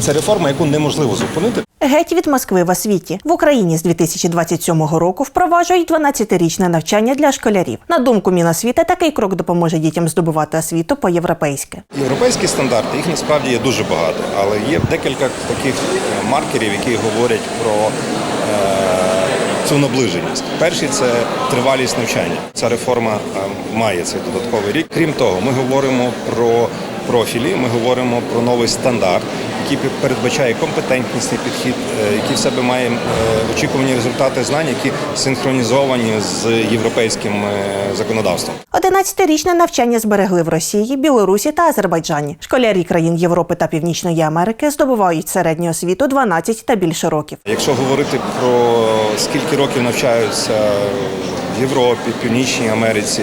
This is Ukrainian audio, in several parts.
Це реформа, яку неможливо зупинити. Геть від Москви в освіті в Україні з 2027 року впроваджують 12-річне навчання для школярів. На думку Міносвіти, такий крок допоможе дітям здобувати освіту по-європейськи. Європейські стандарти їх насправді є дуже багато, але є декілька таких е, маркерів, які говорять про е, цю наближеність. Перший це тривалість навчання. Ця реформа е, має цей додатковий рік. Крім того, ми говоримо про профілі, ми говоримо про новий стандарт, який передбачає компетентнісний підхід, е, який в себе має е, очікувані результати знань, які синхронізовані з європейським е, законодавством. 11-річне навчання зберегли в Росії, Білорусі та Азербайджані. Школярі країн Європи та Північної Америки здобувають середню освіту 12 та більше років. Якщо говорити про скільки років навчаються Європі, Північній Америці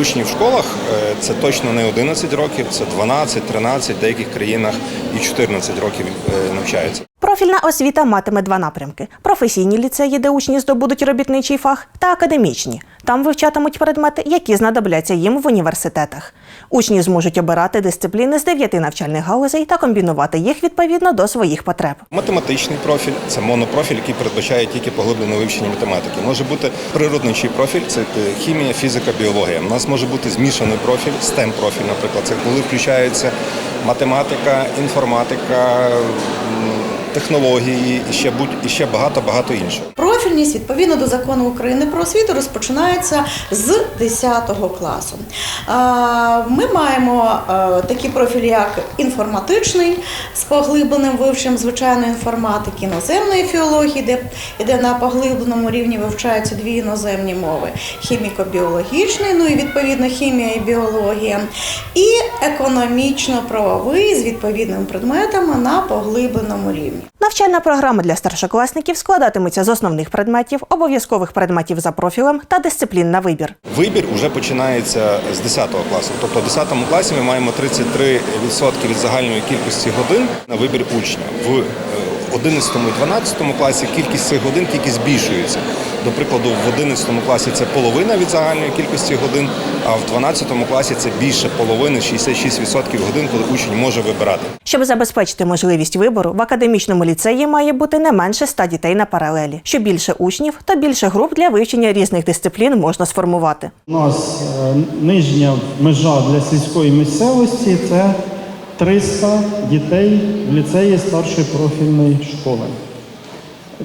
учні в школах, е, це точно не 11 років, це 12, 13, в деяких країнах і 14 років е, навчаються. Профільна освіта матиме два напрямки: професійні ліцеї, де учні здобудуть робітничий фах, та академічні. Там вивчатимуть предмети, які знадобляться їм в університетах. Учні зможуть обирати дисципліни з дев'яти навчальних галузей та комбінувати їх відповідно до своїх потреб. Математичний профіль це монопрофіль, який передбачає тільки поглиблене вивчення математики. Може бути природничий профіль, це хімія, фізика, біологія. У нас може бути змішаний профіль, STEM профіль, наприклад, це коли включається математика, інформатика, технології і ще будь і ще багато багато іншого. Профільність відповідно до закону України про освіту розпочинається з 10 класу. Ми маємо е, такі профілі, як інформатичний з поглибленим вивченням звичайної інформатики, іноземної філології, де іде на поглибленому рівні вивчаються дві іноземні мови, хіміко-біологічний, ну і відповідно хімія і біологія, і економічно-правовий з відповідними предметами на поглибленому рівні. Навчальна програма для старшокласників складатиметься з основних предметів, обов'язкових предметів за профілем та дисциплін на вибір. Вибір вже починається з 10 класу. Тобто в 10 класі ми маємо 33% від загальної кількості годин на вибір учня. В 11 і 12 класі кількість цих годин тільки збільшується. До прикладу, в 11 класі це половина від загальної кількості годин, а в 12 класі це більше половини, 66% годин, коли учень може вибирати. Щоб забезпечити можливість вибору, в академічному ліцеї має бути не менше 100 дітей на паралелі. Що більше учнів, то більше груп для вивчення різних дисциплін можна сформувати. У нас е, нижня межа для сільської місцевості це 300 дітей в ліцеї старшої профільної школи.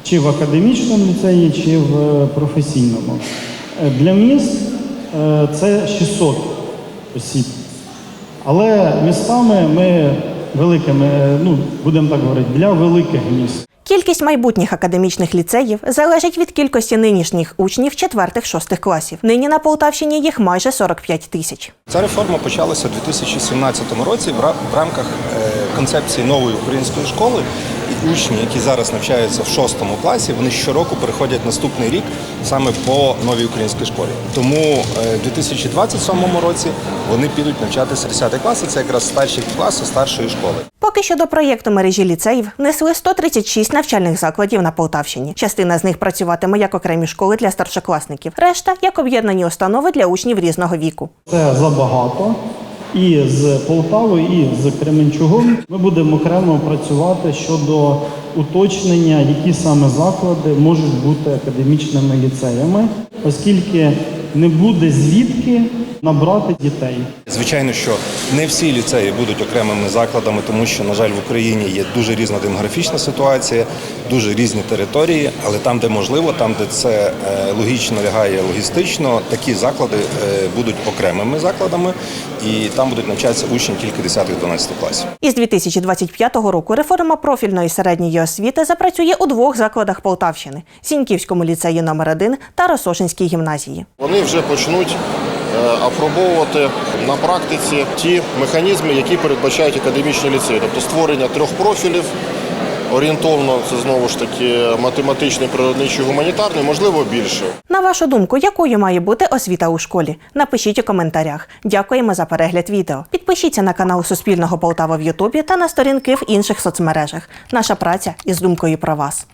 Чи в академічному ліцеї, чи в е, професійному. Е, Для міст е, це 600 осіб. Але містами ми великими, ну будемо так говорити, для великих міст. Кількість майбутніх академічних ліцеїв залежить від кількості нинішніх учнів 4-6 класів. Нині на Полтавщині їх майже 45 тисяч. Ця реформа почалася у 2017 році в рамках е, концепції нової української школи. І учні, які зараз навчаються в шостому класі, вони щороку переходять наступний рік саме по новій українській школі. Тому е, в 2027 році вони підуть навчатися 10 класи. Це якраз старші класи старшої школи. Що до проєкту мережі ліцеїв внесли 136 навчальних закладів на Полтавщині. Частина з них працюватиме як окремі школи для старшокласників, решта як об'єднані установи для учнів різного віку. Це забагато. І з Полтави, і з Кременчугом ми будемо окремо працювати щодо уточнення, які саме заклади можуть бути академічними ліцеями, оскільки не буде звідки набрати дітей. Звичайно, що не всі ліцеї будуть окремими закладами, тому що, на жаль, в Україні є дуже різна демографічна ситуація, дуже різні території, але там, де можливо, там, де це е, логічно лягає логістично, такі заклади е, будуть окремими закладами, і там будуть навчатися учні тільки 10-12 класів. Із 2025 року реформа профільної середньої освіти запрацює у двох закладах Полтавщини: Сіньківському ліцеї номер 1 та Росошинській гімназії. Вони вже почнуть апробовувати на практиці ті механізми, які передбачають академічні ліцеї, тобто створення трьох профілів. Орієнтовно це знову ж таки математичний, природничий, гуманітарний, можливо, більше. На вашу думку, якою має бути освіта у школі? Напишіть у коментарях. Дякуємо за перегляд відео. Підпишіться на канал Суспільного Полтава в Ютубі та на сторінки в інших соцмережах. Наша праця із думкою про вас.